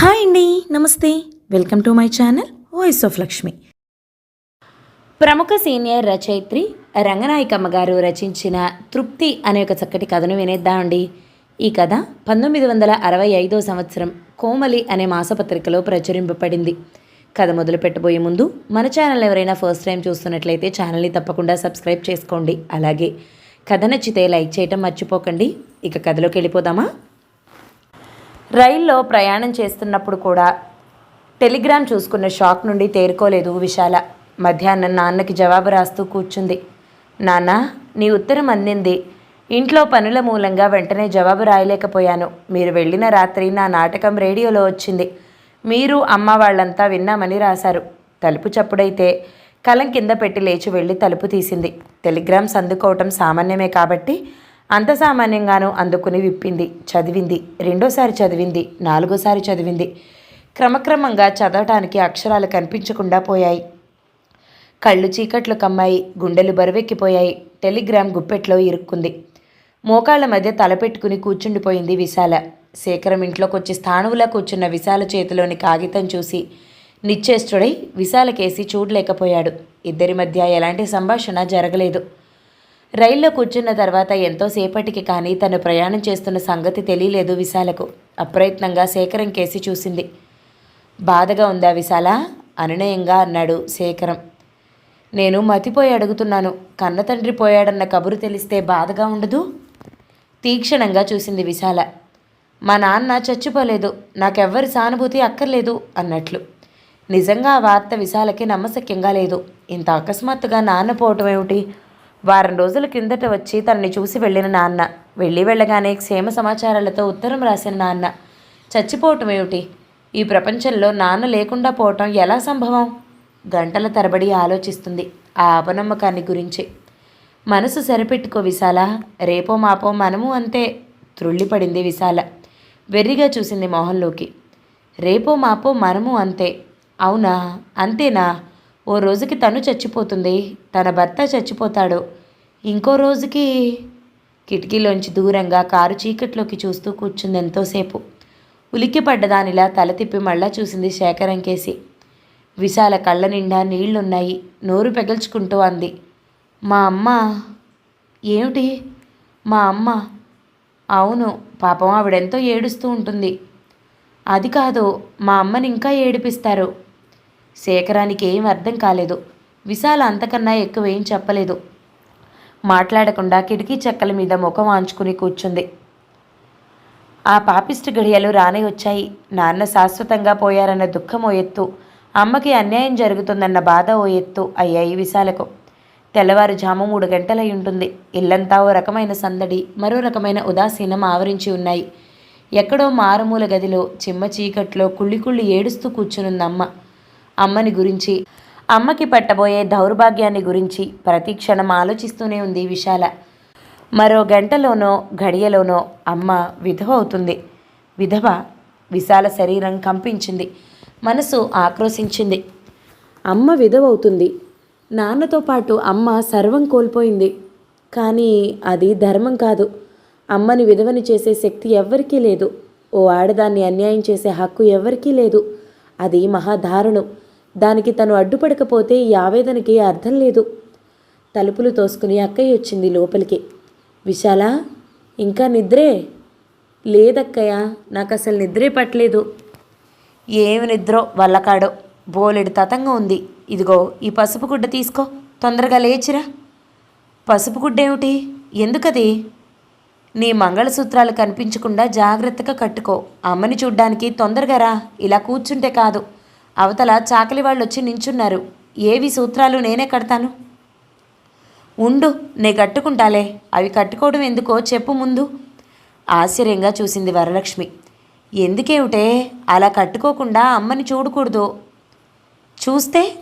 Hi అండి నమస్తే. Welcome to my channel voice of Lakshmi. ప్రముఖ సీనియర్ రచయిత్రి రంగనాయకమ్మ గారు రచించిన తృప్తి అనే ఒక చక్కటి కథను వినేద్దామండి ఈ కథ పంతొమ్మిది వందల అరవై ఐదో సంవత్సరం కోమలి అనే మాసపత్రికలో ప్రచురింపబడింది. కథ మొదలు పెట్టబోయే ముందు మన ఛానల్ ఎవరైనా ఫస్ట్ టైం చూస్తున్నట్లయితే ఛానల్ని తప్పకుండా సబ్స్క్రైబ్ చేసుకోండి. అలాగే కథ నచ్చితే లైక్ చేయటం మర్చిపోకండి. ఇక కథలోకి వెళ్ళిపోదామా? రైల్లో ప్రయాణం చేస్తున్నప్పుడు కూడా టెలిగ్రామ్ చూసుకున్న షాక్ నుండి తేరుకోలేదు విశాల. మధ్యాహ్నం నాన్నకి జవాబు రాస్తూ కూర్చుంది. నాన్న నీ ఉత్తరం అందింది. ఇంట్లో పనుల మూలంగా వెంటనే జవాబు రాయలేకపోయాను. మీరు వెళ్ళిన రాత్రి నా నాటకం రేడియోలో వచ్చింది. మీరు అమ్మ వాళ్ళంతా విన్నామని రాశారు. తలుపు చప్పుడైతే కలం కింద పెట్టి లేచి వెళ్ళి తలుపు తీసింది. టెలిగ్రామ్స్ అందుకోవటం సామాన్యమే కాబట్టి అంత సామాన్యంగానూ అందుకుని విప్పింది చదివింది. రెండోసారి చదివింది నాలుగోసారి చదివింది. క్రమక్రమంగా చదవటానికి అక్షరాలు కనిపించకుండా పోయాయి. కళ్ళు చీకట్లు కమ్మాయి గుండెలు బరువెక్కిపోయాయి. టెలిగ్రామ్ గుప్పెట్లో ఇరుక్కుంది. మోకాళ్ళ మధ్య తలపెట్టుకుని కూర్చుండిపోయింది విశాల. శేఖరం ఇంట్లోకొచ్చి స్థాణువులా కూర్చున్న విశాల చేతిలోని కాగితం చూసి నిశ్చేష్టుడై విశాలకేసి చూడలేకపోయాడు. ఇద్దరి మధ్య ఎలాంటి సంభాషణ జరగలేదు. రైల్లో కూర్చున్న తర్వాత ఎంతోసేపటికి కానీ తను ప్రయాణం చేస్తున్న సంగతి తెలియలేదు విశాలకు. అప్రయత్నంగా శేఖరం కేసి చూసింది. బాధగా ఉందా విశాల? అనునయంగా అన్నాడు శేఖరం. నేను మతిపోయి అడుగుతున్నాను. కన్న తండ్రి పోయాడన్న కబురు తెలిస్తే బాధగా ఉండదు? తీక్షణంగా చూసింది విశాల. మా నాన్న చచ్చిపోలేదు. నాకెవ్వరి సానుభూతి అక్కర్లేదు అన్నట్లు. నిజంగా ఆ వార్త విశాలకి నమ్మశక్యంగా లేదు. ఇంత అకస్మాత్తుగా నాన్న పోవటం ఏమిటి? వారం రోజుల కిందట వచ్చి తనని చూసి వెళ్ళిన నాన్న వెళ్ళి వెళ్ళగానే క్షేమ సమాచారాలతో ఉత్తరం రాసిన నాన్న చచ్చిపోవటం ఏమిటి? ఈ ప్రపంచంలో నాన్న లేకుండా పోవటం ఎలా సంభవం? గంటల తరబడి ఆలోచిస్తుంది ఆ అపనమ్మకాన్ని గురించి. మనసు సరిపెట్టుకో విశాల రేపో మాపో మనము అంతే త్రుళ్ళిపడింది విశాల. వెర్రిగా చూసింది మోహన్లోకి రేపో మాపో మనము అంతే అవునా? అంతేనా? ఓ రోజుకి తను చచ్చిపోతుంది తన భర్త చచ్చిపోతాడు. ఇంకో రోజుకి కిటికీలోంచి దూరంగా కారు చీకట్లోకి చూస్తూ కూర్చుంది ఎంతోసేపు. ఉలిక్కి పడ్డదానిలా తల తిప్పి మళ్ళా చూసింది శేఖరం కేసి. విశాల కళ్ళ నిండా నీళ్ళున్నాయి నోరు పెగల్చుకుంటూ అంది. మా అమ్మ ఏమిటి? మా అమ్మ. అవును పాపం ఆవిడెంతో ఏడుస్తూ ఉంటుంది. అది కాదు మా అమ్మని ఇంకా ఏడిపిస్తారు. శేఖరానికి ఏం అర్థం కాలేదు. విశాల అంతకన్నా ఎక్కువ ఏం చెప్పలేదు. మాట్లాడకుండా కిటికీ చెక్కల మీద ముఖం ఆంచుకుని కూర్చుంది. ఆ పాపిష్టి గడియలు రానే వచ్చాయి. నాన్న శాశ్వతంగా పోయారన్న దుఃఖం ఓ ఎత్తు. అమ్మకి అన్యాయం జరుగుతుందన్న బాధ ఓ ఎత్తు అయ్యాయి విశాలకు. తెల్లవారుజాము మూడు గంటలై ఉంటుంది. ఇల్లంతా ఓ రకమైన సందడి మరో రకమైన ఉదాసీనం ఆవరించి ఉన్నాయి. ఎక్కడో మారుమూల గదిలో చిమ్మ చీకట్లో కుళ్ళి కుళ్ళి ఏడుస్తూ కూర్చునుందమ్మ. అమ్మని గురించి అమ్మకి పట్టబోయే దౌర్భాగ్యాన్ని గురించి ప్రతి క్షణం ఆలోచిస్తూనే ఉంది విశాల. మరో గంటలోనో గడియలోనో అమ్మ విధవ అవుతుంది. విధవ విశాల శరీరం కంపించింది. మనసు ఆక్రోశించింది. అమ్మ విధవ అవుతుంది. నాన్నతో పాటు అమ్మ సర్వం కోల్పోయింది. కానీ అది ధర్మం కాదు. అమ్మని విధవని చేసే శక్తి ఎవ్వరికీ లేదు. ఓ ఆడదాన్ని అన్యాయం చేసే హక్కు ఎవ్వరికీ లేదు. అది మహాదారుణం. దానికి తను అడ్డుపడకపోతే ఈ ఆవేదనకి అర్థం లేదు. తలుపులు తోసుకుని అక్కయ్య వచ్చింది లోపలికి. విశాల ఇంకా నిద్రే? లేదక్కయ్య నాకు అసలు నిద్రే పట్టలేదు. ఏమి నిద్రో? వల్లకాడో. బోలెడు తతంగా ఉంది. ఇదిగో ఈ పసుపు గుడ్డ తీసుకో. తొందరగా లేచిరా. పసుపు గుడ్డ ఏమిటి ఎందుకది? నీ మంగళసూత్రాలు కనిపించకుండా జాగ్రత్తగా కట్టుకో. అమ్మని చూడ్డానికి తొందరగా రా. ఇలా కూర్చుంటే కాదు. అవతల చాకలి వాళ్ళు వచ్చి నించున్నారు. ఏవి సూత్రాలు నేనే కడతాను? ఉండు నే కట్టుకుంటాలే. అవి కట్టుకోవడం ఎందుకో చెప్పు ముందు. ఆశ్చర్యంగా చూసింది వరలక్ష్మి. ఎందుకేమిటే అలా కట్టుకోకుండా అమ్మని చూడకూడదు. చూస్తే?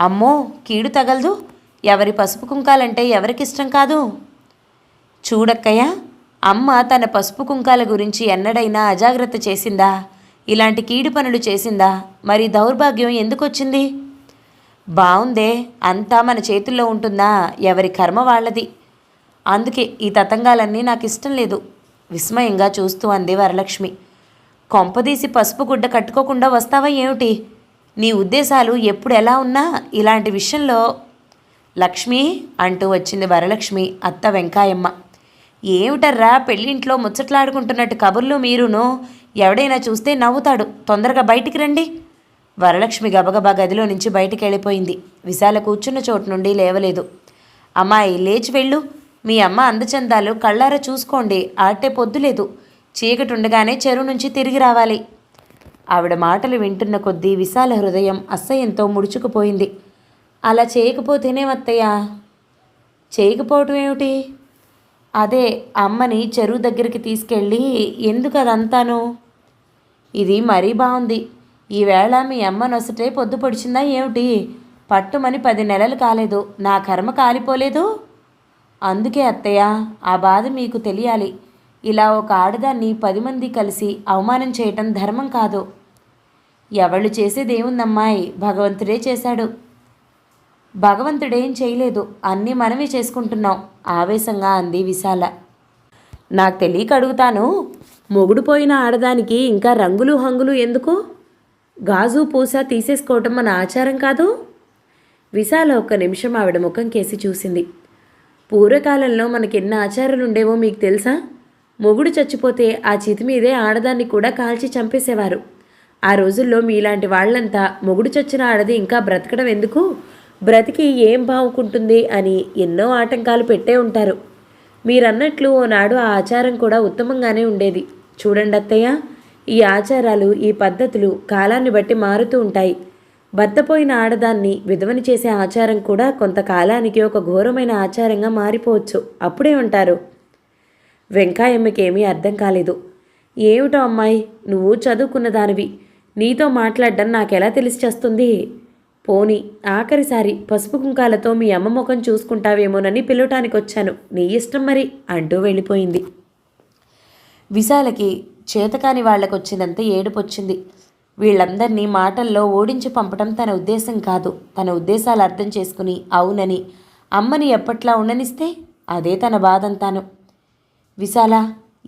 అమ్మో కీడు తగలదు. ఎవరి పసుపు కుంకాలంటే ఎవరికిష్టం కాదు. చూడక్కయ్యా అమ్మ తన పసుపు కుంకాల గురించి ఎన్నడైనా అజాగ్రత్త చేసిందా? ఇలాంటి కీడు పనులు చేసిందా? మరి దౌర్భాగ్యం ఎందుకు వచ్చింది బావుందే అంతా మన చేతుల్లో ఉంటుందా? ఎవరి కర్మ వాళ్ళది. అందుకే ఈ తతంగాలన్నీ నాకు ఇష్టం లేదు. విస్మయంగా చూస్తూ అంది వరలక్ష్మి. కొంపదీసి పసుపు గుడ్డ కట్టుకోకుండా వస్తావా ఏమిటి? నీ ఉద్దేశాలు ఎప్పుడు ఎలా ఉన్నా ఇలాంటి విషయంలో లక్ష్మి అంటూ వచ్చింది వరలక్ష్మి అత్త వెంకాయమ్మ. ఏమిటర్రా పెళ్ళింట్లో ముచ్చట్లాడుకుంటున్నట్టు కబుర్లు మీరును? ఎవడైనా చూస్తే నవ్వుతాడు. తొందరగా బయటికి రండి. వరలక్ష్మి గబగబా గదిలో నుంచి బయటికి వెళ్ళిపోయింది. విశాల కూర్చున్న చోటు నుండి లేవలేదు. అమ్మాయి లేచి వెళ్ళు. మీ అమ్మ అందచందాలు కళ్ళారా చూసుకోండి. ఆటే పొద్దులేదు. చీకటి ఉండగానే చెరువు నుంచి తిరిగి రావాలి. ఆవిడ మాటలు వింటున్న కొద్దీ విశాల హృదయం అసహ్యంతో ముడుచుకుపోయింది. అలా చేయకపోతేనే అత్తయ్యా చేయకపోవటం ఏమిటి? అదే అమ్మని చెరువు దగ్గరికి తీసుకెళ్ళి ఎందుకు అదంతాను ఇది మరీ బాగుంది ఈవేళ మీ అమ్మ నొసటే పొద్దు పొడిచిందా ఏమిటి? పట్టుమని పది నెలలు కాలేదు. నా కర్మ కాలిపోలేదు? అందుకే అత్తయ్య ఆ బాధ మీకు తెలియాలి. ఇలా ఒక ఆడదాన్ని పది మంది కలిసి అవమానం చేయటం ధర్మం కాదు. ఎవళ్ళు చేసేదేముందమ్మాయి? భగవంతుడే చేశాడు. భగవంతుడేం చేయలేదు. అన్నీ మనమే చేసుకుంటున్నాం. ఆవేశంగా అంది విశాల. నాకు తెలియక అడుగుతాను మొగుడు పోయిన ఆడదానికి ఇంకా రంగులు హంగులు ఎందుకు? గాజు పూస తీసేసుకోవటం మన ఆచారం కాదు? విశాల ఒక్క నిమిషం ఆవిడ ముఖం కేసి చూసింది. పూర్వకాలంలో మనకెన్ని ఆచారాలు ఉండేవో మీకు తెలుసా? మొగుడు చచ్చిపోతే ఆ చితి మీదే ఆడదాన్ని కూడా కాల్చి చంపేసేవారు. ఆ రోజుల్లో మీలాంటి వాళ్ళంతా మొగుడు చచ్చిన ఆడది ఇంకా బ్రతకడం ఎందుకు? బ్రతికి ఏం బావుకుంటుంది అని ఎన్నో ఆటంకాలు పెట్టే ఉంటారు. మీరన్నట్లు ఓనాడు ఆ ఆచారం కూడా ఉత్తమంగానే ఉండేది. చూడండి అత్తయ్య ఈ ఆచారాలు ఈ పద్ధతులు కాలాన్ని బట్టి మారుతూ ఉంటాయి. భర్తపోయిన ఆడదాన్ని విధవని చేసే ఆచారం కూడా కొంతకాలానికి ఒక ఘోరమైన ఆచారంగా మారిపోవచ్చు. అప్పుడే ఉంటారు. వెంకాయమ్మకేమీ అర్థం కాలేదు. ఏమిటో అమ్మాయి నువ్వు చదువుకున్న దానివి నీతో మాట్లాడడం నాకెలా తెలిసి చేస్తుంది? పోని ఆఖరిసారి పసుపు కుంకాలతో మీ అమ్మ ముఖం చూసుకుంటావేమోనని పిలవటానికి వచ్చాను నీ ఇష్టం మరి అంటూ వెళ్ళిపోయింది. విశాలకి చేతకాని వాళ్ళకొచ్చినంత ఏడుపొచ్చింది. వీళ్ళందరినీ మాటల్లో ఓడించి పంపటం తన ఉద్దేశం కాదు. తన ఉద్దేశాలు అర్థం చేసుకుని అవునని అమ్మని ఎప్పట్లా ఉండనిస్తే అదే తన బాధంతాను. విశాల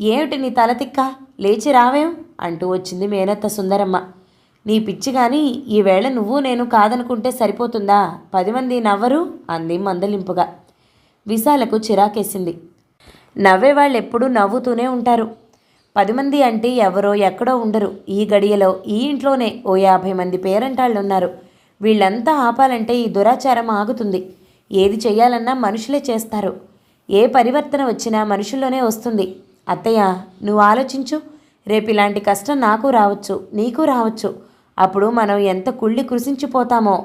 ఏమిటి నీ తల తిక్క? లేచి రావేం? అంటూ వచ్చింది మేనత్త సుందరమ్మ. నీ పిచ్చి గాని ఈవేళ నువ్వు నేను కాదనుకుంటే సరిపోతుందా? పది మంది నవ్వరు అంది మందలింపుగా. విశాలకు చిరాకేసింది. నవ్వేవాళ్ళు ఎప్పుడూ నవ్వుతూనే ఉంటారు. పది మంది అంటే ఎవరో ఎక్కడో ఉండరు. ఈ గడియలో ఈ ఇంట్లోనే ఓ యాభై మంది పేరంటాళ్ళు ఉన్నారు వీళ్ళంతా ఆపాలంటే ఈ దురాచారం ఆగుతుంది. ఏది చేయాలన్నా మనుషులే చేస్తారు. ఏ పరివర్తన వచ్చినా మనుషుల్లోనే వస్తుంది. అత్తయ్య నువ్వు ఆలోచించు. రేపు ఇలాంటి కష్టం నాకు రావచ్చు నీకు రావచ్చు. అప్పుడు మనం ఎంత కుళ్ళి కృషించిపోతామో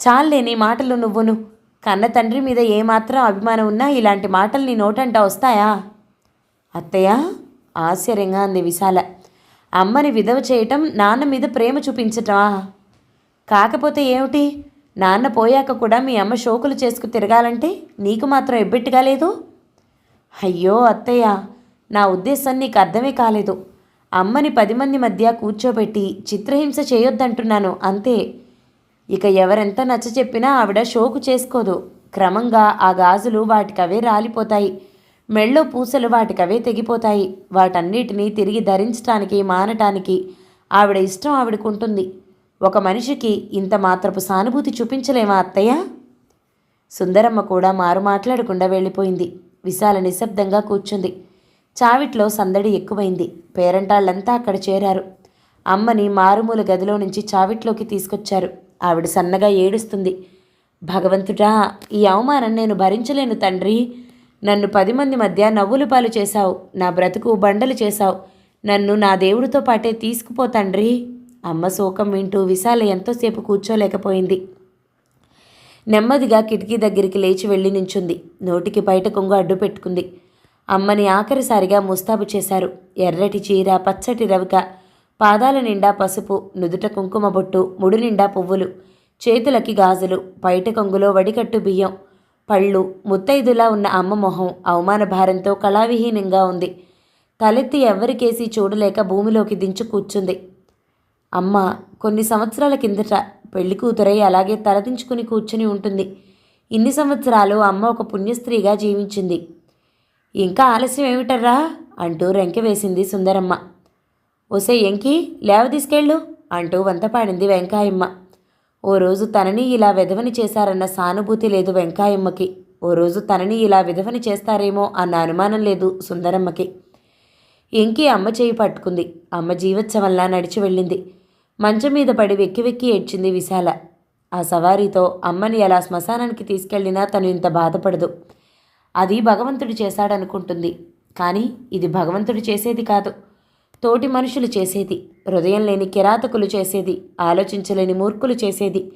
చాలే నీ మాటలు నువ్వును. కన్న తండ్రి మీద ఏమాత్రం అభిమానం ఉన్నా ఇలాంటి మాటలు నీ నోటంట వస్తాయా? అత్తయ్య ఆశ్చర్యంగా అంది విశాల. అమ్మని విధవ చేయటం నాన్న మీద ప్రేమ చూపించటమా? కాకపోతే ఏమిటి? నాన్న పోయాక కూడా మీ అమ్మ షోకులు చేసుకు తిరగాలంటే నీకు మాత్రం ఎబ్బెట్టుగా లేదు? అయ్యో అత్తయ్య నా ఉద్దేశం నీకు అర్థమే కాలేదు. అమ్మని పది మంది మధ్య కూర్చోబెట్టి చిత్రహింస చేయొద్దంటున్నాను అంతే. ఇక ఎవరెంత నచ్చ చెప్పినా ఆవిడ షోకు చేసుకోదు. క్రమంగా ఆ గాజులు వాటికవే రాలిపోతాయి. మెళ్ళో పూసలు వాటికవే తెగిపోతాయి. వాటన్నిటినీ తిరిగి ధరించటానికి మానటానికి ఆవిడ ఇష్టం ఆవిడకుంటుంది. ఒక మనిషికి ఇంత మాత్రపు సానుభూతి చూపించలేమా అత్తయ్య? సుందరమ్మ కూడా మారు మాట్లాడకుండా వెళ్ళిపోయింది. విశాల నిశ్శబ్దంగా కూర్చుంది. చావిట్లో సందడి ఎక్కువైంది. పేరంటాళ్ళంతా అక్కడ చేరారు. అమ్మని మారుమూల గదిలో నుంచి చావిట్లోకి తీసుకొచ్చారు. ఆవిడ సన్నగా ఏడుస్తుంది. భగవంతుడా ఈ అవమానం నేను భరించలేను తండ్రి. నన్ను పది మంది మధ్య నవ్వులు పాలు చేశావు. నా బ్రతుకు బండలు చేశావు. నన్ను నా దేవుడితో పాటే తీసుకుపో తండ్రి. అమ్మ శోకం వింటూ విశాల ఎంతోసేపు కూర్చోలేకపోయింది. నెమ్మదిగా కిటికీ దగ్గరికి లేచి వెళ్ళి నించుంది. నోటికి బయట కొంగు అడ్డు పెట్టుకుంది అమ్మని ఆఖరిసారిగా ముస్తాబు చేశారు. ఎర్రటి చీర పచ్చటి రవిక పాదాల నిండా పసుపు నుదుట కుంకుమ బొట్టు ముడు నిండా పువ్వులు చేతులకి గాజులు బయట కొంగులో వడికట్టు బియ్యం పళ్ళు ముత్తైదులా ఉన్న అమ్మ మొహం అవమాన భారంతో కళావిహీనంగా ఉంది. తలెత్తి ఎవ్వరికేసి చూడలేక భూమిలోకి దించు కూర్చుంది. అమ్మ కొన్ని సంవత్సరాల కిందట పెళ్ళి కూతురై అలాగే తలదించుకుని కూర్చుని ఉంటుంది. ఇన్ని సంవత్సరాలు అమ్మ ఒక పుణ్యస్త్రీగా జీవించింది. ఇంకా ఆలస్యం ఏమిటర్రా? అంటూ రెంకె వేసింది సుందరమ్మ. ఒసే ఎంకి లేవ తీసుకెళ్ళు అంటూ వంతపాడింది వెంకాయమ్మ. ఓ రోజు తనని ఇలా విధవని చేశారన్న సానుభూతి లేదు వెంకాయమ్మకి. ఓ రోజు తనని ఇలా విధవని చేస్తారేమో అన్న అనుమానం లేదు సుందరమ్మకి. ఎంకి అమ్మ చేయి పట్టుకుంది. అమ్మ జీవోత్సవంలా నడిచి వెళ్ళింది. మంచం మీద పడి వెక్కి వెక్కి ఏడ్చింది విశాల. ఆ సవారీతో అమ్మని ఎలా శ్మశానానికి తీసుకెళ్ళినా తను ఇంత బాధపడదు. అది భగవంతుడు చేశాడనుకుంటుంది. కానీ ఇది భగవంతుడు చేసేది కాదు. తోటి మనుషులు చేసేది హృదయం లేని కిరాతకులు చేసేది ఆలోచించలేని మూర్ఖులు చేసేది.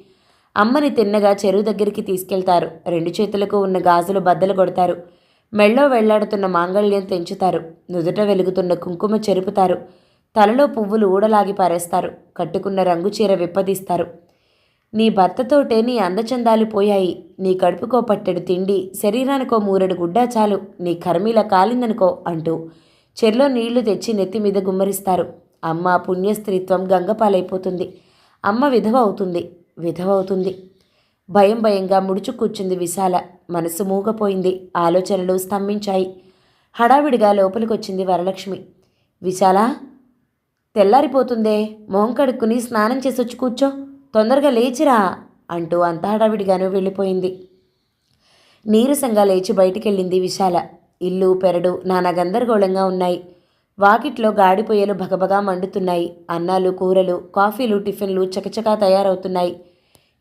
అమ్మని తిన్నగా చెరువు దగ్గరికి తీసుకెళ్తారు. రెండు చేతులకు ఉన్న గాజులు బద్దలు కొడతారు. మెళ్ళో వెళ్ళాడుతున్న మాంగళ్యం తెంచుతారు. నుదుట వెలుగుతున్న కుంకుమ చెరుపుతారు. తలలో పువ్వులు ఊడలాగి పారేస్తారు. కట్టుకున్న రంగు చీర విప్పదీస్తారు. నీ భర్తతోటే నీ అందచందాలు పోయాయి. నీ కడుపుకో పట్టెడు తిండి శరీరానికో మూరెడు గుడ్డా చాలు. నీ కర్మీల కాలిందనుకో అంటూ చెర్లో నీళ్ళు తెచ్చి నెత్తి మీద గుమ్మరిస్తారు. అమ్మ పుణ్యస్త్రీత్వం గంగపాలైపోతుంది. అమ్మ విధవ అవుతుంది. విధవ అవుతుంది. భయం భయంగా ముడుచు కూర్చుంది విశాల. మనసు మూగపోయింది. ఆలోచనలు స్తంభించాయి. హడావిడిగా లోపలికొచ్చింది వరలక్ష్మి. విశాల తెల్లారిపోతుందే. మొహం కడుక్కుని స్నానం చేసొచ్చి కూర్చో. తొందరగా లేచిరా అంటూ అంత హడావిడిగాను వెళ్ళిపోయింది. నీరసంగా లేచి బయటికెళ్ళింది విశాల. ఇల్లు పెరడు నానా గందరగోళంగా ఉన్నాయి. వాకిట్లో గాడిపోయేలు భగభగా మండుతున్నాయి. అన్నాలు కూరలు కాఫీలు టిఫిన్లు చకచకా తయారవుతున్నాయి.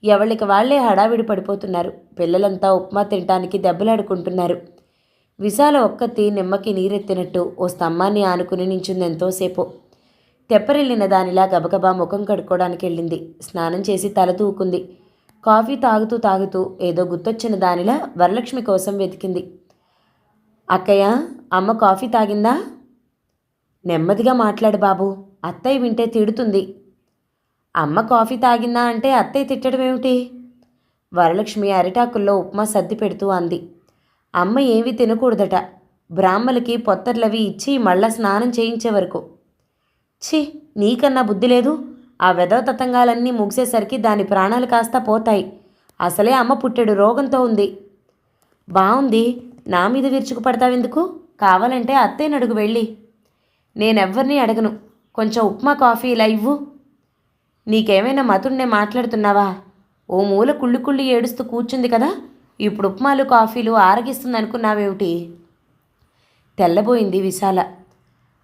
ఎవళ్ళకి వాళ్ళే హడావిడి పడిపోతున్నారు. పిల్లలంతా ఉప్మా తినటానికి దెబ్బలాడుకుంటున్నారు. విశాల ఒక్కతి నిమ్మకి నీరెత్తినట్టు ఓ స్తంభాన్ని ఆనుకుని నించుందెంతోసేపు తెప్పరిల్లిన దానిలా గబగబా ముఖం కడుక్కోవడానికి వెళ్ళింది. స్నానం చేసి తల తూకుంది. కాఫీ తాగుతూ తాగుతూ ఏదో గుర్తొచ్చిన దానిలా వరలక్ష్మి కోసం వెతికింది. అక్కయ్య అమ్మ కాఫీ తాగిందా? నెమ్మదిగా మాట్లాడు బాబు అత్తయ్య వింటే తిడుతుంది. అమ్మ కాఫీ తాగిందా అంటే అత్తయ్య తిట్టడం ఏమిటి? వరలక్ష్మి అరిటాకుల్లో ఉప్మా సర్ది పెడుతూ అంది. అమ్మ ఏవి తినకూడదట. బ్రాహ్మలకి పొత్తర్లవి ఇచ్చి మళ్ళా స్నానం చేయించే వరకు ఛీ నీకన్నా బుద్ధి లేదు. ఆ వెదవ తతంగాలన్నీ ముగిసేసరికి దాని ప్రాణాలు కాస్త పోతాయి. అసలే అమ్మ పుట్టెడు రోగంతో ఉంది. బాగుంది నా మీద విరుచుకు పడతావెందుకు? కావాలంటే అత్తయ్యని అడుగు వెళ్ళి. నేనెవ్వరినీ అడగను. కొంచెం ఉప్మా కాఫీ ఇలా ఇవ్వు. నీకేమైనా మతుండే మాట్లాడుతున్నావా? ఓ మూల కుళ్ళు కుళ్ళి ఏడుస్తూ కూర్చుంది కదా? ఇప్పుడు ఉప్మాలు కాఫీలు ఆరగిస్తుంది అనుకున్నావేమిటి తెల్లబోయింది విశాల.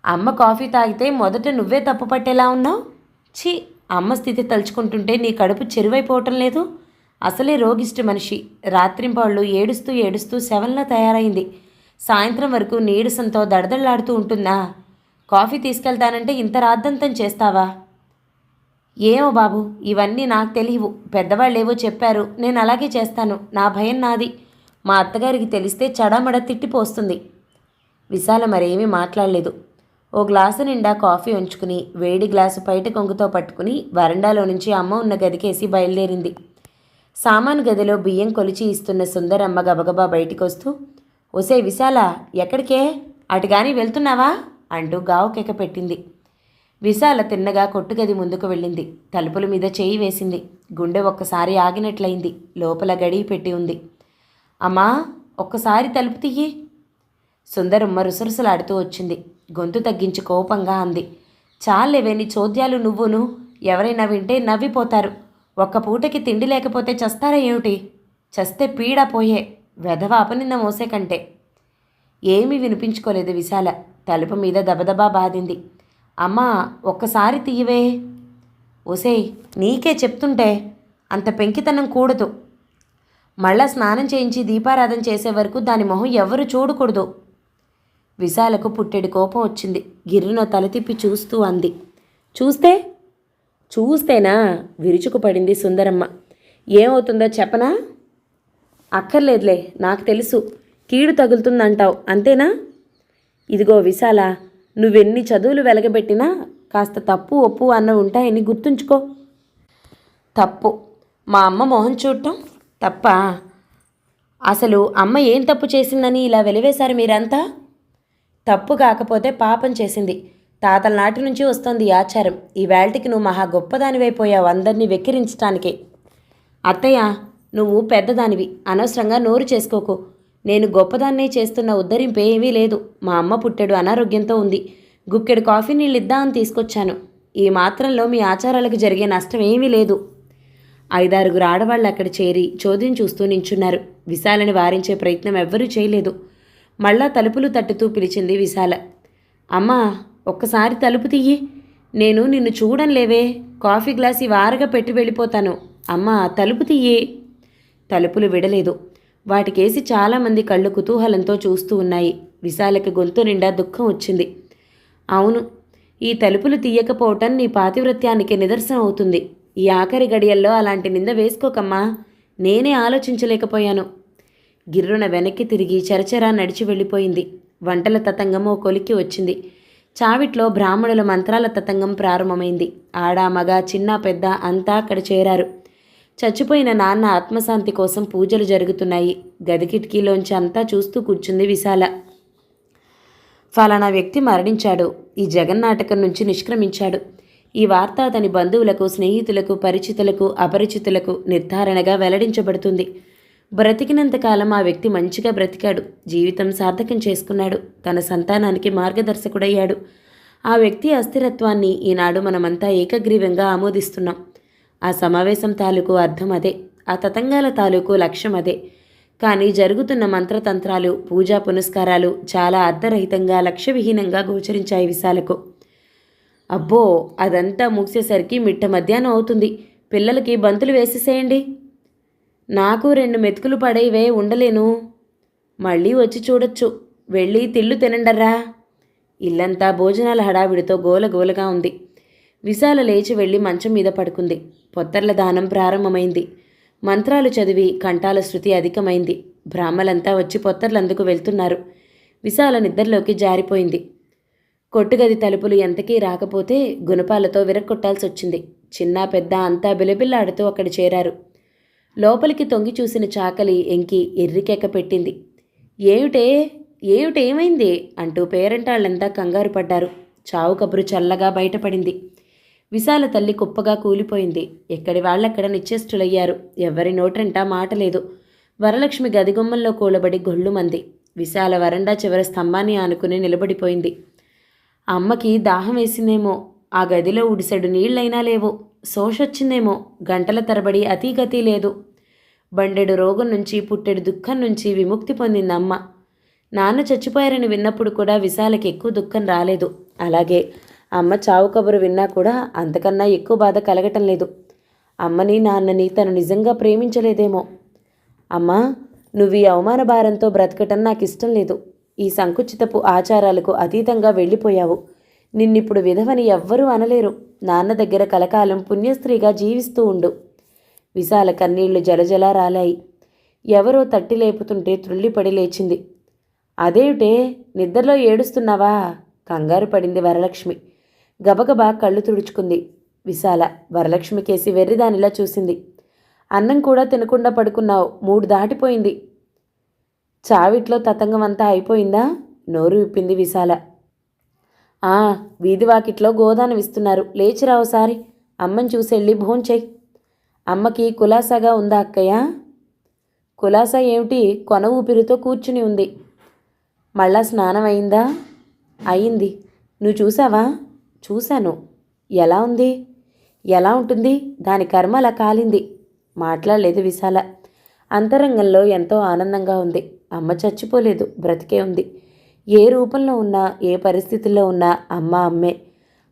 అమ్మ కాఫీ తాగితే మొదట నువ్వే తప్పు పట్టేలా ఉన్నావు? ఛీ అమ్మ స్థితి తలుచుకుంటుంటే నీ కడుపు చెరువైపోవటం లేదు. అసలే రోగిష్టి మనిషి. రాత్రింపాళ్ళు ఏడుస్తూ ఏడుస్తూ శవంలా తయారైంది. సాయంత్రం వరకు నీరసంతో దడదళ్ళాడుతూ ఉంటుందా? కాఫీ తీసుకెళ్తానంటే ఇంత రాద్దంతం చేస్తావా? ఏమో బాబు ఇవన్నీ నాకు తెలియవు. పెద్దవాళ్ళేవో చెప్పారు. నేను అలాగే చేస్తాను. నా భయం నాది. మా అత్తగారికి తెలిస్తే చడామడ తిట్టిపోస్తుంది విశాల మరేమీ మాట్లాడలేదు. ఓ గ్లాసు నిండా కాఫీ ఉంచుకుని వేడి గ్లాసు బయట కొంగుతో పట్టుకుని వరండాలో నుంచి అమ్మ ఉన్న గదికేసి బయలుదేరింది. సామాను గదిలో బియ్యం కొలిచి ఇస్తున్న సుందరమ్మ గబగబా బయటికొస్తూ ఒసే విశాల ఎక్కడికే? అటుగాని వెళ్తున్నావా? అంటూ గావుకెక పెట్టింది. విశాల తిన్నగా కొట్టుగది ముందుకు వెళ్ళింది. తలుపుల మీద చేయి వేసింది. గుండె ఒక్కసారి ఆగినట్లయింది. లోపల గడియ పెట్టి ఉంది. అమ్మా ఒక్కసారి తలుపు తీయి. సుందరమ్మ రుసరుసలాడుతూ వచ్చింది. గొంతు తగ్గించి కోపంగా అంది. చాలేవే నీ చోద్యాలు నువ్వును? ఎవరైనా వింటే నవ్విపోతారు. ఒక్క పూటకి తిండి లేకపోతే చస్తారా ఏమిటి? చస్తే పీడ పోయే వెధవ అపనింద మోసే కంటే. ఏమీ వినిపించుకోలేదు విశాల. తలుపు మీద దబదబా బాధింది. అమ్మా ఒక్కసారి తీయవే. ఒసేయ్ నీకే చెప్తుంటే అంత పెంకితనం కూడదు. మళ్ళా స్నానం చేయించి దీపారాధన చేసే వరకు దాని మొహం ఎవరు చూడకూడదు. విశాలకు పుట్టెడు కోపం వచ్చింది. గిర్రున తల తిప్పి చూస్తూ అంది. చూస్తే? చూస్తేనా? విరుచుకు పడింది సుందరమ్మ. ఏమవుతుందో చెప్పనా? అక్కర్లేదులే నాకు తెలుసు. కీడు తగులుతుందంటావు అంతేనా? ఇదిగో విశాల నువ్వెన్ని చదువులు వెలగబెట్టినా కాస్త తప్పు ఒప్పు అన్న ఉంటాయని గుర్తుంచుకో. తప్పు. మా అమ్మ మొహం చూడటం తప్ప? అసలు అమ్మ ఏం తప్పు చేసిందని ఇలా వెలివేశారు మీరంతా? తప్పు కాకపోతే పాపం చేసింది. తాతల నాటి నుంచి వస్తోంది ఆచారం. ఈ నువ్వు మహా గొప్పదానివైపోయావు అందరినీ వెక్కిరించటానికే. అత్తయ్య నువ్వు పెద్దదానివి. అనవసరంగా నోరు చేసుకోకు. నేను గొప్పదాన్నే చేస్తున్న ఉద్ధరింపే ఏమీ లేదు. మా అమ్మ పుట్టెడు అనారోగ్యంతో ఉంది. గుక్కెడు కాఫీ నీళ్ళు ఇద్దామని తీసుకొచ్చాను. ఈ మాత్రంలో మీ ఆచారాలకు జరిగే నష్టం ఏమీ లేదు. ఐదారుగురు ఆడవాళ్ళు అక్కడ చేరి చోద్యం చూస్తూ నించున్నారు. విశాలని వారించే ప్రయత్నం ఎవ్వరూ చేయలేదు. మళ్ళా తలుపులు తట్టుతూ పిలిచింది విశాల. అమ్మా ఒక్కసారి తలుపు తీయి. నేను నిన్ను చూడంలేవే కాఫీ గ్లాస్ వారగా పెట్టి వెళ్ళిపోతాను. అమ్మా తలుపు తీయి. తలుపులు విడలేదు. వాటికేసి చాలామంది కళ్ళు కుతూహలంతో చూస్తూ ఉన్నాయి. విశాలకి గొంతు నిండా దుఃఖం వచ్చింది. అవును ఈ తలుపులు తీయకపోవటం నీ పాతివృత్యానికి నిదర్శనం అవుతుంది. ఈ ఆఖరి గడియల్లో అలాంటి నింద వేసుకోకమ్మా. నేనే ఆలోచించలేకపోయాను. గిర్రున వెనక్కి తిరిగి చరచరా నడిచి వెళ్ళిపోయింది. వంటల తతంగం ఓ కొలిక్కి వచ్చింది. చావిట్లో బ్రాహ్మణుల మంత్రాల తతంగం ప్రారంభమైంది. ఆడ మగ చిన్న పెద్ద అంతా అక్కడ చేరారు. చచ్చిపోయిన నాన్న ఆత్మశాంతి కోసం పూజలు జరుగుతున్నాయి. గది కిటికీలోంచి అంతా చూస్తూ కూర్చుంది విశాల. ఫలానా వ్యక్తి మరణించాడు. ఈ జగన్నాటకం నుంచి నిష్క్రమించాడు. ఈ వార్త అతని బంధువులకు స్నేహితులకు పరిచితులకు అపరిచితులకు నిర్ధారణగా వెల్లడించబడుతుంది. బ్రతికినంతకాలం ఆ వ్యక్తి మంచిగా బ్రతికాడు. జీవితం సార్థకం చేసుకున్నాడు. తన సంతానానికి మార్గదర్శకుడయ్యాడు. ఆ వ్యక్తి అస్థిరత్వాన్ని ఈనాడు మనమంతా ఏకగ్రీవంగా ఆమోదిస్తున్నాం. ఆ సమావేశం తాలూకు అర్థం అదే. ఆ తతంగాల తాలూకు లక్ష్యం అదే. కానీ జరుగుతున్న మంత్రతంత్రాలు పూజా పునస్కారాలు చాలా అర్ధరహితంగా లక్ష్యవిహీనంగా గోచరించాయి విశాలకు. అబ్బో! అదంతా ముగిసేసరికి మిట్ట మధ్యాహ్నం అవుతుంది. పిల్లలకి బంతులు వేసేసేయండి. నాకు రెండు మెతుకులు పడేవే ఉండలేను. మళ్ళీ వచ్చి చూడొచ్చు. వెళ్ళి తిల్లు తినండర్రా. ఇల్లంతా భోజనాల హడావిడితో గోలగోలగా ఉంది. విశాల లేచి వెళ్ళి మంచం మీద పడుకుంది. పొత్తర్ల దానం ప్రారంభమైంది. మంత్రాలు చదివి కంఠాల శృతి అధికమైంది. బ్రాహ్మలంతా వచ్చి పొత్తర్లందుకు వెళ్తున్నారు. విశాల నిద్రలోకి జారిపోయింది. కొట్టుగది తలుపులు ఎంతకీ రాకపోతే గుణపాలతో విరక్కొట్టాల్సి వచ్చింది చిన్న పెద్ద అంతా బిలబిల్లాడుతూ అక్కడ చేరారు. లోపలికి తొంగి చూసిన చాకలి ఎంకి ఎర్రికెక్క పెట్టింది. ఏమిటే ఏమిటేమైంది అంటూ పేరంటాళ్ళంతా కంగారు పడ్డారు. చావు కబురు చల్లగా బయటపడింది. విశాల తల్లి కుప్పగా కూలిపోయింది. ఎక్కడి వాళ్ళక్కడ నిశ్చేష్టులయ్యారు. ఎవరి నోటంటా మాట లేదు వరలక్ష్మి గదిగుమ్మంలో కూలబడి గొళ్ళుమంది విశాల వరండా చివర స్తంభాన్ని ఆనుకుని నిలబడిపోయింది. అమ్మకి దాహం వేసిందేమో. ఆ గదిలో ఉడిసెడు నీళ్ళైనా లేవు. సోషొచ్చిందేమో. గంటల తరబడి అతీగతి లేదు. బండెడు రోగం నుంచి పుట్టెడు దుఃఖం నుంచి విముక్తి పొందింది అమ్మ. నాన్న చచ్చిపోయారని విన్నప్పుడు కూడా విశాలకి ఎక్కువ దుఃఖం రాలేదు. అలాగే అమ్మ చావు కబురు విన్నా కూడా అంతకన్నా ఎక్కువ బాధ కలగటం లేదు. అమ్మని నాన్నని తను నిజంగా ప్రేమించలేదేమో. అమ్మా నువ్వు ఈ అవమాన భారంతో బ్రతకటం నాకు ఇష్టం లేదు. ఈ సంకుచితపు ఆచారాలకు అతీతంగా వెళ్ళిపోయావు. నిన్నిప్పుడు విధవని ఎవ్వరూ అనలేరు. నాన్న దగ్గర కలకాలం పుణ్యస్త్రీగా జీవిస్తూ ఉండు. విశాల కన్నీళ్ళు జలజలా రాలాయి. ఎవరో తట్టి లేపుతుంటే త్రుళ్ళిపడి లేచింది. అదేమిటే నిద్రలో ఏడుస్తున్నావా? కంగారు పడింది వరలక్ష్మి. గబగబా కళ్ళు తుడుచుకుంది. విశాల వరలక్ష్మి కేసి వెర్రిదానిలా చూసింది. అన్నం కూడా తినకుండా పడుకున్నావు. మూడు దాటిపోయింది. చావిట్లో తతంగం అంతా అయిపోయిందా? నోరు విప్పింది విశాల. ఆ వీధి వాకిట్లో గోదానం ఇస్తున్నారు లేచిరా ఒకసారి అమ్మని చూసి వెళ్ళి అమ్మకి కులాసాగా ఉందా అక్కయ్య? కులాసా ఏమిటి? కొన ఊపిరితో కూర్చుని ఉంది. మళ్ళా స్నానం అయిందా? అయింది. నువ్వు చూసావా? చూశాను. ఎలా ఉంది? ఎలా ఉంటుంది? దాని కర్మ అలా కాలింది. మాట్లాడలేదు విశాల. అంతరంగంలో ఎంతో ఆనందంగా ఉంది. అమ్మ చచ్చిపోలేదు. బ్రతికే ఉంది. ఏ రూపంలో ఉన్నా ఏ పరిస్థితుల్లో ఉన్నా అమ్మ అమ్మే.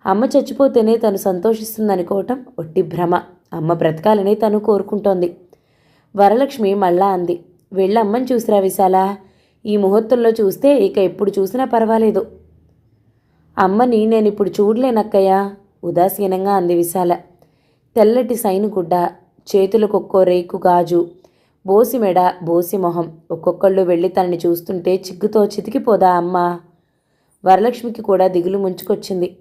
అమ్మ చచ్చిపోతేనే తను సంతోషిస్తుందనుకోవటం ఒట్టి భ్రమ. అమ్మ బ్రతకాలని తను కోరుకుంటోంది. వరలక్ష్మి మళ్ళా అంది. వెళ్ళి అమ్మని చూసిరా విశాల. ఈ ముహూర్తంలో చూస్తే ఇక ఎప్పుడు చూసినా పర్వాలేదు. అమ్మని నేను ఇప్పుడు చూడలేనక్కయ్యా ఉదాసీనంగా అంది విశాల. తెల్లటి సైను గుడ్డ చేతులకొక్కో రేకు గాజు బోసి మెడ బోసి మొహం ఒక్కొక్కళ్ళు వెళ్ళి తనని చూస్తుంటే చిగ్గుతో చితికిపోదా అమ్మ? వరలక్ష్మికి కూడా దిగులు ముంచుకొచ్చింది.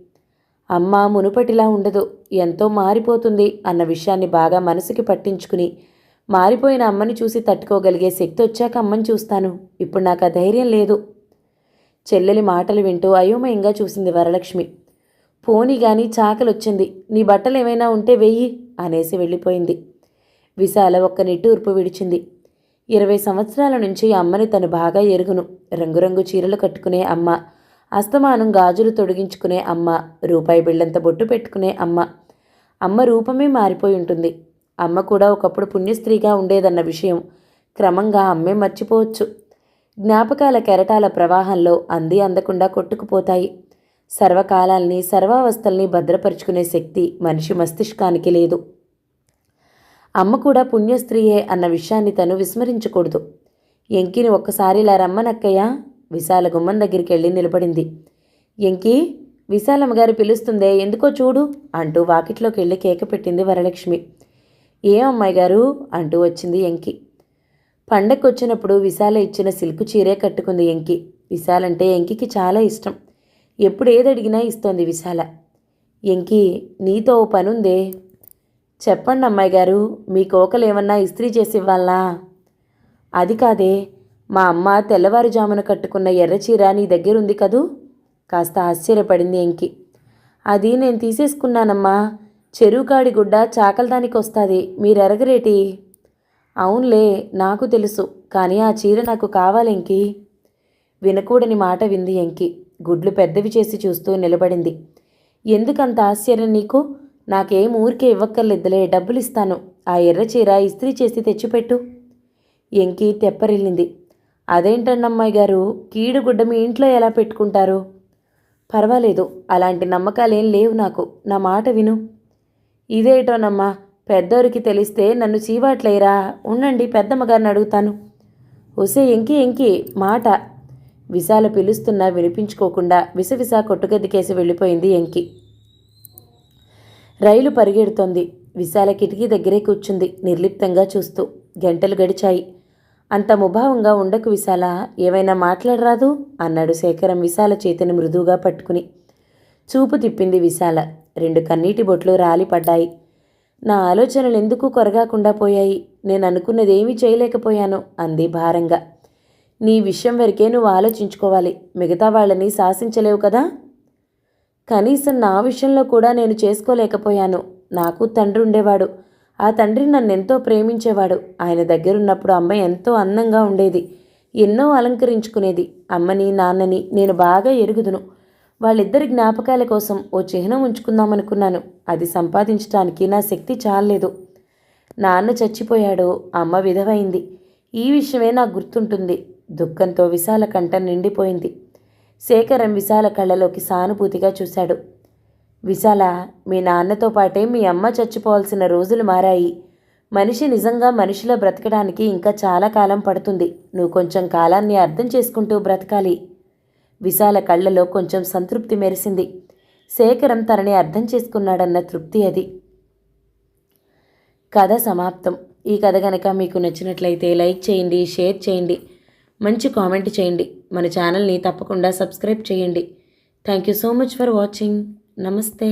అమ్మ మునుపటిలా ఉండదు. ఎంతో మారిపోతుంది అన్న విషయాన్ని బాగా మనసుకి పట్టించుకుని మారిపోయిన అమ్మని చూసి తట్టుకోగలిగే శక్తి వచ్చాక అమ్మని చూస్తాను. ఇప్పుడు నాకు ఆ ధైర్యం లేదు. చెల్లెలి మాటలు వింటూ అయోమయంగా చూసింది వరలక్ష్మి. పోనీ గాని చాకలొచ్చింది. నీ బట్టలు ఏమైనా ఉంటే వెయ్యి అనేసి వెళ్ళిపోయింది. విశాల ఒక్క నిట్టూర్పు విడిచింది. ఇరవై సంవత్సరాల నుంచి అమ్మని తను బాగా ఎరుగును. రంగురంగు చీరలు కట్టుకునే అమ్మ అస్తమానం గాజులు తొడిగించుకునే అమ్మ రూపాయి బిళ్ళంత బొట్టు పెట్టుకునే అమ్మ. అమ్మ రూపమే మారిపోయి ఉంటుంది. అమ్మ కూడా ఒకప్పుడు పుణ్యస్త్రీగా ఉండేదన్న విషయం క్రమంగా అమ్మే మర్చిపోవచ్చు. జ్ఞాపకాల కెరటాల ప్రవాహంలో అంది అందకుండా కొట్టుకుపోతాయి. సర్వకాలాల్ని సర్వావస్థల్ని భద్రపరుచుకునే శక్తి మనిషి మస్తిష్కానికి లేదు. అమ్మ కూడా పుణ్యస్త్రీయే అన్న విషయాన్ని తను విస్మరించకూడదు. ఎంకిని ఒక్కసారి ఇలా రమ్మనక్కయ్య విశాల గుమ్మం దగ్గరికి వెళ్ళి నిలబడింది. ఎంకి విశాలమ్మ గారు పిలుస్తుందే ఎందుకో చూడు అంటూ వాకిట్లోకి వెళ్ళి కేక పెట్టింది వరలక్ష్మి. ఏం అమ్మాయి గారు అంటూ వచ్చింది ఎంకి. పండక్కి విశాల ఇచ్చిన సిల్క్ చీరే కట్టుకుంది ఎంకి. విశాలంటే ఎంకికి చాలా ఇష్టం. ఎప్పుడు ఏది అడిగినా ఇస్తోంది విశాల. ఎంకి నీతో పనుందే చెప్పండి అమ్మాయి గారు మీ కోకలు ఏమన్నా ఇస్త్రీ చేసి ఇవ్వాలా అది కాదే మా అమ్మ తెల్లవారుజామున కట్టుకున్న ఎర్ర చీర నీ దగ్గర ఉంది కదూ? కాస్త ఆశ్చర్యపడింది ఎంకి. అది నేను తీసేసుకున్నానమ్మా చెరువుకాడి గుడ్డ చాకలదానికి వస్తుంది మీరు ఎరగరేటి అవునులే నాకు తెలుసు కానీ ఆ చీర నాకు కావాలెంకి వినకూడని మాట వింది ఎంకి. గుడ్లు పెద్దవి చేసి చూస్తూ నిలబడింది. ఎందుకంత ఆశ్చర్యం నీకు? నాకేం ఊరికే ఇవ్వక్కర్లేదులే డబ్బులు ఇస్తాను ఆ ఎర్ర చీర ఇస్త్రీ చేసి తెచ్చిపెట్టు. ఎంకి తెప్పరిల్లింది. అదేంటన్నమ్మాయి గారు కీడుగుడ్డ మీ ఇంట్లో ఎలా పెట్టుకుంటారు? పర్వాలేదు అలాంటి నమ్మకాలేం లేవు నాకు. నా మాట విను. ఇదేటోనమ్మా పెద్దోరికి తెలిస్తే నన్ను చీవాట్లేరా? ఉండండి పెద్దమ్మగారిని అడుగుతాను. ఒసే ఎంకి ఎంకి మాట. విశాల పిలుస్తున్నా వినిపించుకోకుండా విసవిసా కొట్టుగదికేసి వెళ్ళిపోయింది ఎంకి. రైలు పరిగెడుతోంది. విశాల కిటికీ దగ్గరే కూర్చుంది నిర్లిప్తంగా చూస్తూ. గంటలు గడిచాయి. అంత ముభావంగా ఉండకు విశాల. ఏవైనా మాట్లాడరాదు? అన్నాడు శేఖరం విశాల చేతిని మృదువుగా పట్టుకుని. చూపు తిప్పింది విశాల. రెండు కన్నీటి బొట్లు రాలిపడ్డాయి నా ఆలోచనలు ఎందుకు కొరగాకుండా పోయాయి? నేను అనుకున్నది ఏమీ చేయలేకపోయాను అంది భారంగా. నీ విషయం వరకే నువ్వు ఆలోచించుకోవాలి. మిగతా వాళ్ళని శాసించలేవు కదా? కనీసం నా విషయంలో కూడా నేను చేసుకోలేకపోయాను. నాకు తండ్రి ఉండేవాడు. ఆ తండ్రి నన్ను ఎంతో ప్రేమించేవాడు. ఆయన దగ్గరున్నప్పుడు అమ్మ ఎంతో అందంగా ఉండేది. ఎన్నో అలంకరించుకునేది. అమ్మని నాన్నని నేను బాగా ఎరుగుదును. వాళ్ళిద్దరి జ్ఞాపకాల కోసం ఓ చిహ్నం ఉంచుకుందామనుకున్నాను. అది సంపాదించడానికి నా శక్తి చాలలేదు. నాన్న చచ్చిపోయాడు అమ్మ విధవైంది. ఈ విషయమే నాకు గుర్తుంటుంది. దుఃఖంతో విశాల కంఠం నిండిపోయింది. శేఖరం విశాల కళ్ళలోకి సానుభూతిగా చూశాడు. విశాల మీ నాన్నతో పాటే మీ అమ్మ చచ్చిపోవాల్సిన రోజులు మారాయి. మనిషి నిజంగా మనిషిలో బ్రతకడానికి ఇంకా చాలా కాలం పడుతుంది. నువ్వు కొంచెం కాలాన్ని అర్థం చేసుకుంటూ బ్రతకాలి. విశాల కళ్ళలో కొంచెం సంతృప్తి మెరిసింది. శేఖరం తనని అర్థం చేసుకున్నాడన్న తృప్తి అది. కథ సమాప్తం. ఈ కథ కనుక మీకు నచ్చినట్లయితే లైక్ చేయండి షేర్ చేయండి. మంచి కామెంట్ చేయండి. మన ఛానల్ని తప్పకుండా సబ్స్క్రైబ్ చేయండి. Thank you so much for watching నమస్తే